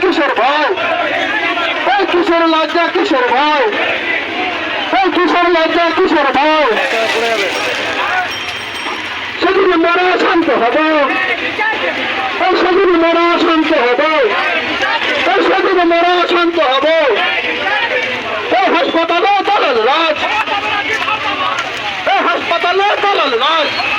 किशोर भाई ओ किशोर लाज्या किशोर भाई ओ किशोर लाज्या किशोर भाई শহিদমরা শান্ত হবো এই শহিদমরা শান্ত হবো এই শহিদমরা শান্ত হবো এই হাসপাতাল তললল রাজ এই হাসপাতাল তললল রাজ